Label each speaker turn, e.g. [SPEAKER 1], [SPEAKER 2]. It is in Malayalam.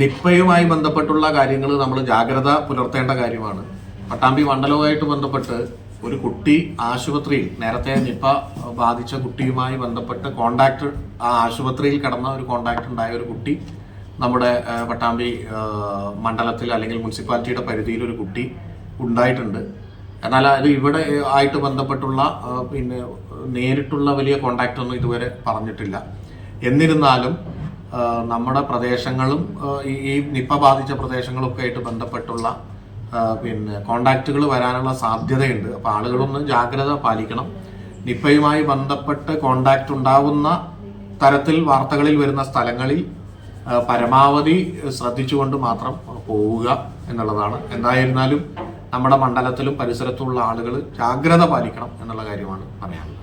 [SPEAKER 1] നിപ്പയുമായി ബന്ധപ്പെട്ടുള്ള കാര്യങ്ങൾ നമ്മൾ ജാഗ്രത പുലർത്തേണ്ട കാര്യമാണ്. പട്ടാമ്പി മണ്ഡലവുമായിട്ട് ബന്ധപ്പെട്ട് ഒരു കുട്ടി ആശുപത്രിയിൽ നേരത്തെ നിപ്പ ബാധിച്ച കുട്ടിയുമായി ബന്ധപ്പെട്ട് കോണ്ടാക്ട് ആ ആശുപത്രിയിൽ കിടന്ന ഒരു കോണ്ടാക്ട് ഉണ്ടായ ഒരു കുട്ടി നമ്മുടെ പട്ടാമ്പി മണ്ഡലത്തിൽ അല്ലെങ്കിൽ മുനിസിപ്പാലിറ്റിയുടെ പരിധിയിൽ ഒരു കുട്ടി ഉണ്ടായിട്ടുണ്ട്. എന്നാൽ അത് ഇവിടെ ആയിട്ട് ബന്ധപ്പെട്ടുള്ള പിന്നെ നേരിട്ടുള്ള വലിയ കോണ്ടാക്ട് ഒന്നും ഇതുവരെ പറഞ്ഞിട്ടില്ല. എന്നിരുന്നാലും നമ്മുടെ പ്രദേശങ്ങളും ഈ നിപ്പ ബാധിച്ച പ്രദേശങ്ങളൊക്കെ ആയിട്ട് ബന്ധപ്പെട്ടുള്ള പിന്നെ കോണ്ടാക്റ്റുകൾ വരാനുള്ള സാധ്യതയുണ്ട്. അപ്പോൾ ആളുകളൊന്ന് ജാഗ്രത പാലിക്കണം. നിപ്പയുമായി ബന്ധപ്പെട്ട് കോണ്ടാക്ട് ഉണ്ടാവുന്ന തരത്തിൽ വാർത്തകളിൽ വരുന്ന സ്ഥലങ്ങളിൽ പരമാവധി ശ്രദ്ധിച്ചുകൊണ്ട് മാത്രം പോവുക എന്നുള്ളതാണ്. എന്തായിരുന്നാലും നമ്മുടെ മണ്ഡലത്തിലും പരിസരത്തുള്ള ആളുകൾ ജാഗ്രത പാലിക്കണം എന്നുള്ള കാര്യമാണ് പറയാനുള്ളത്.